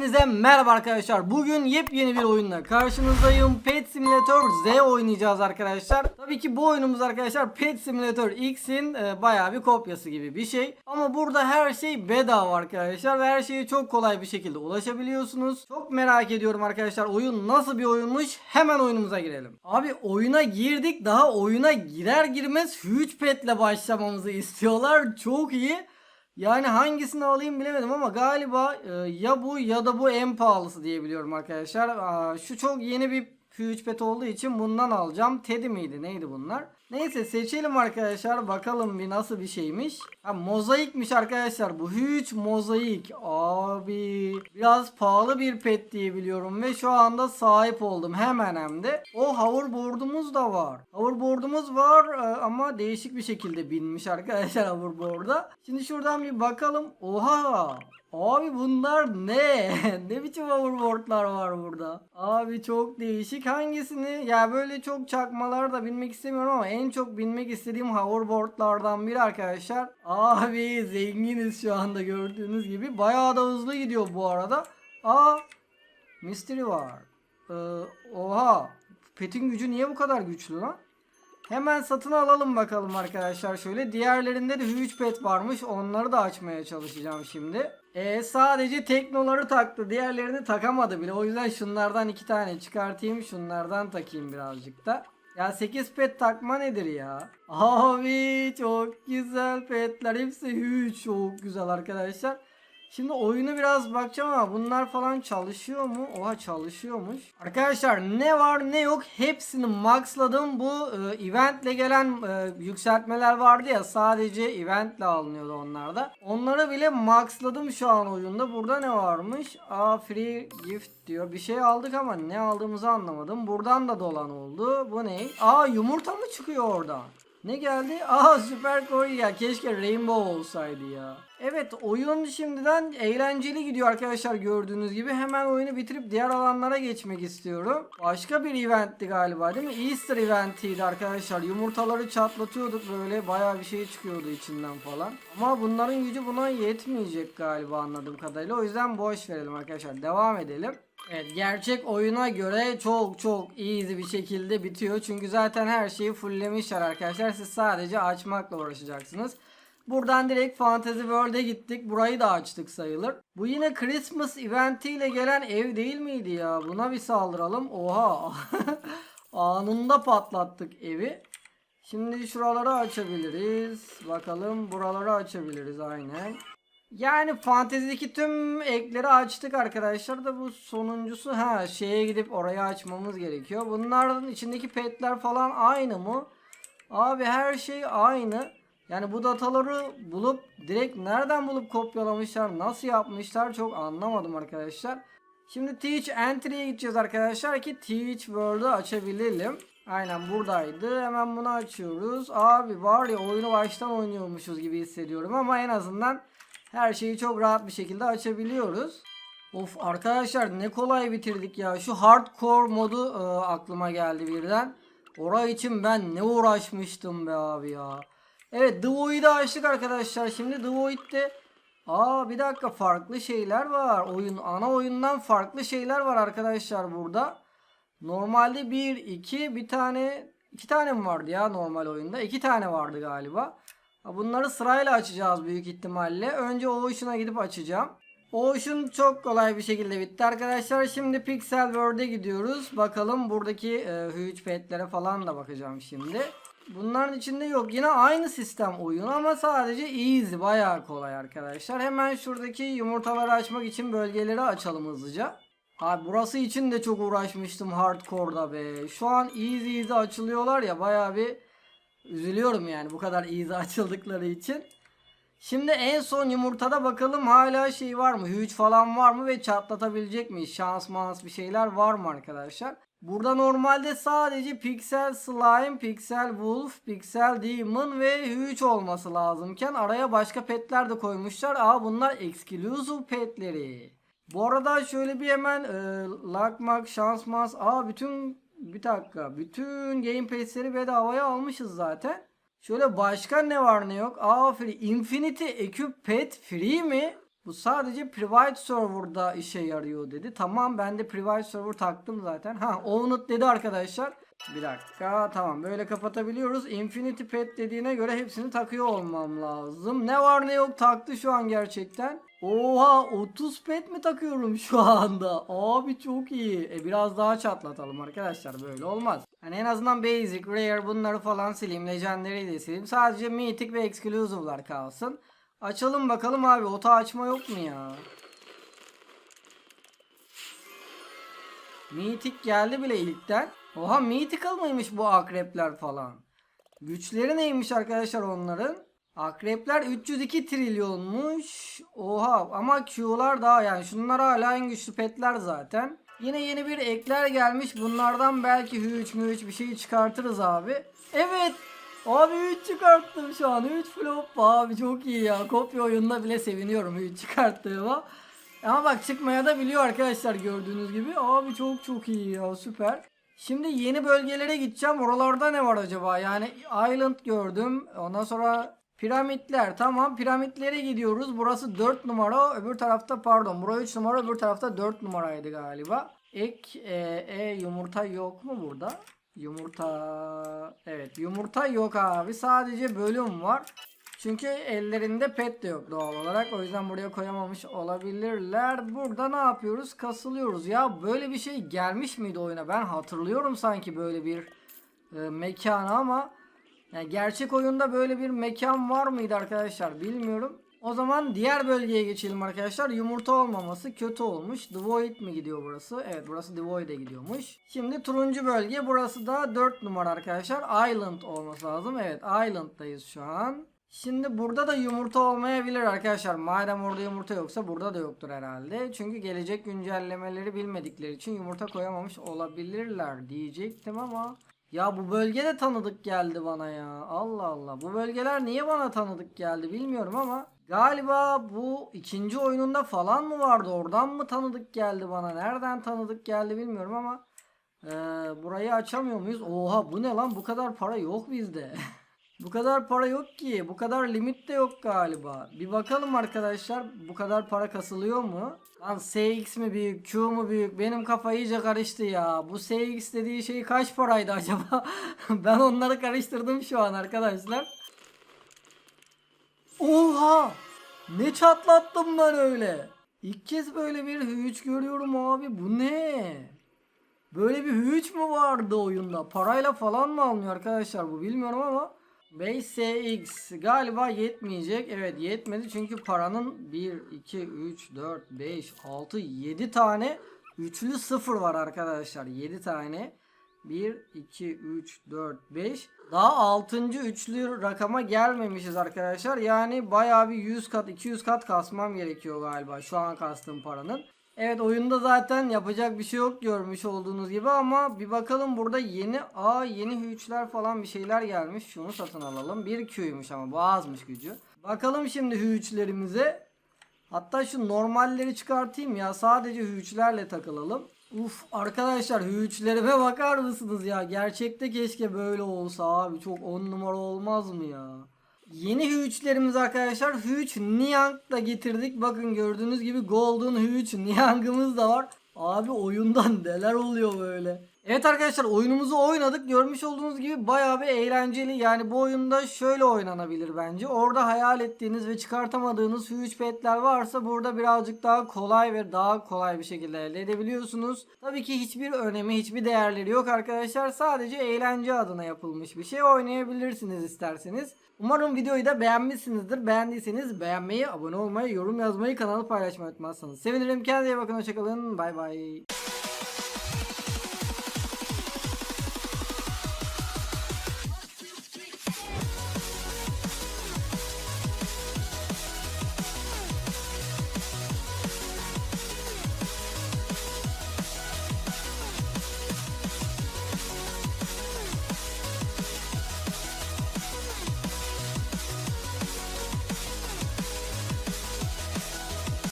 Hepinize merhaba arkadaşlar. Bugün yepyeni bir oyunla karşınızdayım. Pet Simulator Z oynayacağız arkadaşlar. Tabii ki bu oyunumuz arkadaşlar Pet Simulator X'in e, bayağı bir kopyası gibi bir şey. Ama burada her şey bedava arkadaşlar ve her şeye çok kolay bir şekilde ulaşabiliyorsunuz. Çok merak ediyorum arkadaşlar oyun nasıl bir oyunmuş. Hemen oyunumuza girelim. Abi oyuna girdik. Daha oyuna girer girmez Huge Pet'le başlamamızı istiyorlar. Çok iyi. Yani hangisini alayım bilemedim ama galiba e, ya bu ya da bu en pahalısı diye biliyorum arkadaşlar. Şu çok yeni bir Huge Pet olduğu için bundan alacağım. Teddy miydi neydi bunlar? Neyse seçelim arkadaşlar bakalım bir nasıl bir şeymiş. Ha mozaikmiş arkadaşlar bu Huge mozaik. Abi biraz pahalı bir pet diye biliyorum ve şu anda sahip oldum hemen hem de. O hoverboard'umuz da var. Hoverboard'umuz var e, ama değişik bir şekilde binmiş arkadaşlar hoverboard'a. Şimdi şuradan bir bakalım. Oha! Abi bunlar ne? ne biçim hoverboardlar var burada? Abi çok değişik. Hangisini? Ya böyle çok çakmalar da binmek istemiyorum ama en çok binmek istediğim hoverboardlardan biri arkadaşlar. Abi zenginiz şu anda gördüğünüz gibi. Bayağı da hızlı gidiyor bu arada. Aa mystery var. Ee, oha. Pet'in gücü niye bu kadar güçlü lan? Hemen satın alalım bakalım arkadaşlar şöyle. Diğerlerinde de Huge Pet varmış. Onları da açmaya çalışacağım şimdi. E sadece teknoları taktı. Diğerlerini takamadı bile. O yüzden şunlardan iki tane çıkartayım. Şunlardan takayım birazcık da. Ya 8 pet takma nedir ya? Abi çok güzel petler. Hepsi huge çok güzel arkadaşlar. Şimdi oyunu biraz bakacağım ama bunlar falan çalışıyor mu? Oha çalışıyormuş. Arkadaşlar ne var ne yok hepsini maxladım. Bu e, eventle gelen e, yükseltmeler vardı ya sadece eventle alınıyordu onlarda. Onları bile maxladım şu an oyunda. Burada ne varmış? Aa free gift diyor. Bir şey aldık ama ne aldığımızı anlamadım. Buradan da dolan oldu. Bu ne? Aa yumurta mı çıkıyor oradan? Ne geldi? Aa süper koy ya. Keşke Rainbow olsaydı ya. Evet oyun şimdiden eğlenceli gidiyor arkadaşlar gördüğünüz gibi. Hemen oyunu bitirip diğer alanlara geçmek istiyorum. Başka bir eventti galiba değil mi? Easter eventiydi arkadaşlar. Yumurtaları çatlatıyorduk böyle. Baya bir şey çıkıyordu içinden falan. Ama bunların gücü buna yetmeyecek galiba anladığım kadarıyla. O yüzden boş verelim arkadaşlar. Devam edelim. Evet gerçek oyuna göre çok çok easy bir şekilde bitiyor. Çünkü zaten her şeyi fulllemişler arkadaşlar. Siz sadece açmakla uğraşacaksınız. Buradan direkt Fantasy World'e gittik. Burayı da açtık sayılır. Bu yine Christmas eventiyle gelen ev değil miydi ya? Buna bir saldıralım. Oha. Anında patlattık evi. Şimdi şuraları açabiliriz. Bakalım buraları açabiliriz aynen. Yani fantezideki tüm ekleri açtık arkadaşlar da bu sonuncusu ha şeye gidip oraya açmamız gerekiyor. Bunların içindeki petler falan aynı mı? Abi her şey aynı. Yani bu dataları bulup direkt nereden bulup kopyalamışlar nasıl yapmışlar çok anlamadım arkadaşlar. Şimdi Teach Entry'ye gideceğiz arkadaşlar ki Teach World'ı açabilelim. Aynen buradaydı. Hemen bunu açıyoruz. Abi var ya oyunu baştan oynuyormuşuz gibi hissediyorum ama en azından her şeyi çok rahat bir şekilde açabiliyoruz. Of arkadaşlar ne kolay bitirdik ya. Şu hardcore modu e, aklıma geldi birden. Orası için ben ne uğraşmıştım be abi ya. Evet The Void'i açtık arkadaşlar. Şimdi The Void'de Aa bir dakika farklı şeyler var. Oyun ana oyundan farklı şeyler var arkadaşlar burada. Normalde 1 2 bir tane iki tane mi vardı ya normal oyunda? iki tane vardı galiba. Bunları sırayla açacağız büyük ihtimalle. Önce Ocean'a gidip açacağım. Ocean çok kolay bir şekilde bitti arkadaşlar. Şimdi Pixel World'e gidiyoruz. Bakalım buradaki e, huge petlere falan da bakacağım şimdi. Bunların içinde yok. Yine aynı sistem oyun ama sadece easy. Bayağı kolay arkadaşlar. Hemen şuradaki yumurtaları açmak için bölgeleri açalım hızlıca. Abi burası için de çok uğraşmıştım hardcore'da be. Şu an easy easy açılıyorlar ya bayağı bir üzülüyorum yani bu kadar easy açıldıkları için. Şimdi en son yumurtada bakalım hala şey var mı? Huge falan var mı ve çatlatabilecek miyiz? Şans mans bir şeyler var mı arkadaşlar? Burada normalde sadece Pixel Slime, Pixel Wolf, Pixel Demon ve Huge olması lazımken araya başka petler de koymuşlar. Aa bunlar exclusive petleri. Bu arada şöyle bir hemen e, Lakmak, Şansmaz, aa bütün bir dakika bütün Game Pass'leri bedavaya almışız zaten. Şöyle başka ne var ne yok? Aa free. Infinity Equip Pet free mi? Bu sadece private server'da işe yarıyor dedi. Tamam ben de private server taktım zaten. Ha owned dedi arkadaşlar. Bir dakika tamam böyle kapatabiliyoruz. Infinity Pet dediğine göre hepsini takıyor olmam lazım. Ne var ne yok taktı şu an gerçekten. Oha 30 pet mi takıyorum şu anda? Abi çok iyi. E biraz daha çatlatalım arkadaşlar böyle olmaz. Hani en azından basic, rare bunları falan sileyim. Legendary de sileyim. Sadece mythic ve exclusive'lar kalsın. Açalım bakalım abi. Ota açma yok mu ya? Mythic geldi bile ilkten. Oha mythical mıymış bu akrepler falan? Güçleri neymiş arkadaşlar onların? Akrepler 302 trilyonmuş. Oha ama Q'lar daha yani şunlar hala en güçlü petler zaten. Yine yeni bir ekler gelmiş. Bunlardan belki H3 mü 3 bir şey çıkartırız abi. Evet. Abi 3 çıkarttım şu an. 3 flop abi çok iyi ya. Kopya oyununda bile seviniyorum 3 çıkarttığıma. Ama bak çıkmaya da biliyor arkadaşlar gördüğünüz gibi. Abi çok çok iyi ya süper. Şimdi yeni bölgelere gideceğim. Oralarda ne var acaba? Yani Island gördüm. Ondan sonra piramitler. Tamam piramitlere gidiyoruz. Burası 4 numara. Öbür tarafta pardon. Burası 3 numara. Öbür tarafta 4 numaraydı galiba. Ek e, e, yumurta yok mu burada? Yumurta. Evet yumurta yok abi. Sadece bölüm var. Çünkü ellerinde pet de yok doğal olarak. O yüzden buraya koyamamış olabilirler. Burada ne yapıyoruz? Kasılıyoruz. Ya böyle bir şey gelmiş miydi oyuna? Ben hatırlıyorum sanki böyle bir e, mekanı ama yani gerçek oyunda böyle bir mekan var mıydı arkadaşlar bilmiyorum. O zaman diğer bölgeye geçelim arkadaşlar. Yumurta olmaması kötü olmuş. The Void mi gidiyor burası? Evet burası The Void'e gidiyormuş. Şimdi turuncu bölge. Burası da 4 numara arkadaşlar. Island olması lazım. Evet Island'dayız şu an. Şimdi burada da yumurta olmayabilir arkadaşlar. Madem orada yumurta yoksa burada da yoktur herhalde. Çünkü gelecek güncellemeleri bilmedikleri için yumurta koyamamış olabilirler diyecektim ama ya bu bölge de tanıdık geldi bana ya. Allah Allah. Bu bölgeler niye bana tanıdık geldi bilmiyorum ama galiba bu ikinci oyununda falan mı vardı? Oradan mı tanıdık geldi bana? Nereden tanıdık geldi bilmiyorum ama eee, burayı açamıyor muyuz? Oha bu ne lan? Bu kadar para yok bizde. Bu kadar para yok ki. Bu kadar limit de yok galiba. Bir bakalım arkadaşlar. Bu kadar para kasılıyor mu? Lan SX mi büyük, Q mu büyük? Benim kafa iyice karıştı ya. Bu SX dediği şey kaç paraydı acaba? ben onları karıştırdım şu an arkadaşlar. Oha! Ne çatlattım ben öyle? İlk kez böyle bir hüç görüyorum abi. Bu ne? Böyle bir hüç mü vardı oyunda? Parayla falan mı alınıyor arkadaşlar bu bilmiyorum ama 5SX galiba yetmeyecek. Evet yetmedi çünkü paranın 1, 2, 3, 4, 5, 6, 7 tane üçlü sıfır var arkadaşlar. 7 tane. 1, 2, 3, 4, 5. Daha 6. üçlü rakama gelmemişiz arkadaşlar. Yani bayağı bir 100 kat 200 kat kasmam gerekiyor galiba şu an kastığım paranın. Evet oyunda zaten yapacak bir şey yok görmüş olduğunuz gibi ama bir bakalım burada yeni a yeni hüçler falan bir şeyler gelmiş. Şunu satın alalım. Bir Q'ymuş ama bu azmış gücü. Bakalım şimdi hüçlerimize. Hatta şu normalleri çıkartayım ya. Sadece hüçlerle takılalım. Uf arkadaşlar hüçlerime bakar mısınız ya? Gerçekte keşke böyle olsa abi. Çok on numara olmaz mı ya? Yeni hüçlerimiz arkadaşlar. Hüç Niang da getirdik. Bakın gördüğünüz gibi Golden Hüç Niang'ımız da var. Abi oyundan neler oluyor böyle. Evet arkadaşlar oyunumuzu oynadık. Görmüş olduğunuz gibi bayağı bir eğlenceli. Yani bu oyunda şöyle oynanabilir bence. Orada hayal ettiğiniz ve çıkartamadığınız huge petler varsa burada birazcık daha kolay ve daha kolay bir şekilde elde edebiliyorsunuz. Tabii ki hiçbir önemi, hiçbir değerleri yok arkadaşlar. Sadece eğlence adına yapılmış bir şey. Oynayabilirsiniz isterseniz. Umarım videoyu da beğenmişsinizdir. Beğendiyseniz beğenmeyi, abone olmayı, yorum yazmayı, kanalı paylaşmayı unutmazsanız sevinirim. Kendinize iyi bakın. Hoşçakalın. Bay bay.